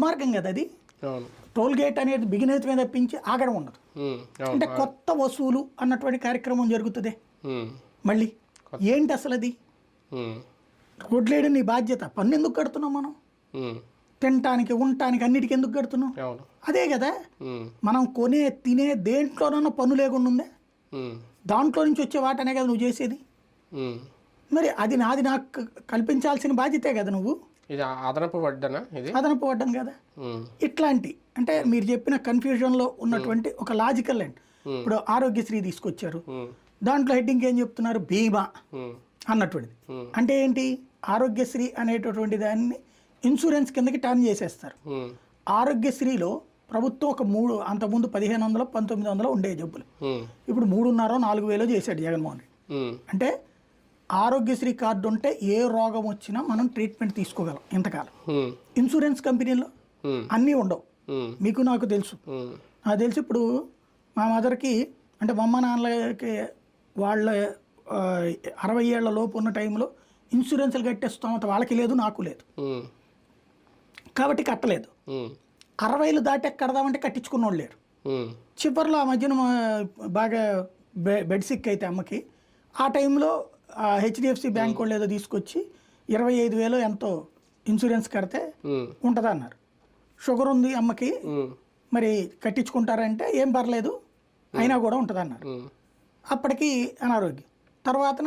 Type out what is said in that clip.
మార్గం కదా అది? టోల్ గేట్ అనేది బిగినెత్ మీద తప్పించి ఆగడం ఉండదు. అంటే కొత్త వసూలు అన్నటువంటి కార్యక్రమం జరుగుతుంది. మళ్ళీ ఏంటి అసలు అది రోడ్లేడు నీ బాధ్యత. పన్ను ఎందుకు కడుతున్నాం మనం? తినటానికి ఉండటానికి అన్నిటికీ ఎందుకు కడుతున్నాం? అదే కదా? మనం కొనే తినే దేంట్లోనన్నా పన్ను లేకుండా ఉందే దాంట్లో నుంచి వచ్చే వాటనే కదా నువ్వు చేసేది. మరి అది నాది నాకు కల్పించాల్సిన బాధ్యతే కదా నువ్వు? ఇది అదనపు వడ్డనా ఇది? అదనపు పడ్డం కదా. ఇట్లాంటి అంటే మీరు చెప్పిన కన్ఫ్యూజన్లో ఉన్నటువంటి ఒక లాజికల్ అండ్ ఇప్పుడు ఆరోగ్యశ్రీ తీసుకొచ్చారు. దాంట్లో హెడ్డింగ్ ఏం చెప్తున్నారు? బీమా అన్నటువంటిది. అంటే ఏంటి? ఆరోగ్యశ్రీ అనేటటువంటి దాన్ని ఇన్సూరెన్స్ కిందకి టర్న్ చేసేస్తారు. ఆరోగ్యశ్రీలో ప్రభుత్వం ఒక మూడు అంతకుముందు పదిహేను వందలు పంతొమ్మిది వందలు ఉండే జబ్బులు. ఇప్పుడు మూడున్నర నాలుగు వేలు చేశాడు జగన్మోహన్ రెడ్డి. అంటే ఆరోగ్యశ్రీ కార్డు ఉంటే ఏ రోగం వచ్చినా మనం ట్రీట్మెంట్ తీసుకోగలం ఇంతకాలం. ఇన్సూరెన్స్ కంపెనీలో అన్నీ ఉండవు. మీకు నాకు తెలుసు. నాకు తెలిసి ఇప్పుడు మా మదర్కి అంటే మా అమ్మ నాన్నలకి వాళ్ళ అరవై ఏళ్ళ లోపు ఉన్న టైంలో ఇన్సూరెన్స్లు కట్టే స్తోమత వాళ్ళకి లేదు నాకు లేదు. కాబట్టి కట్టలేదు. అరవైలు దాటి కడదామంటే కట్టించుకున్న వాళ్ళు లేరు చివరిలో ఆ మధ్యన బాగా బెడ్ సిక్ అయితే అమ్మకి ఆ టైంలో హెచ్డిఎఫ్సి బ్యాంక్ వాళ్ళు ఏదో తీసుకొచ్చి ఇరవై ఐదు వేలు ఎంతో ఇన్సూరెన్స్ కడితే ఉంటుంది అన్నారు షుగర్ ఉంది అమ్మకి. మరి కట్టించుకుంటారంటే ఏం పర్లేదు అయినా కూడా ఉంటుంది అన్నారు అప్పటికి అనారోగ్యం. తర్వాత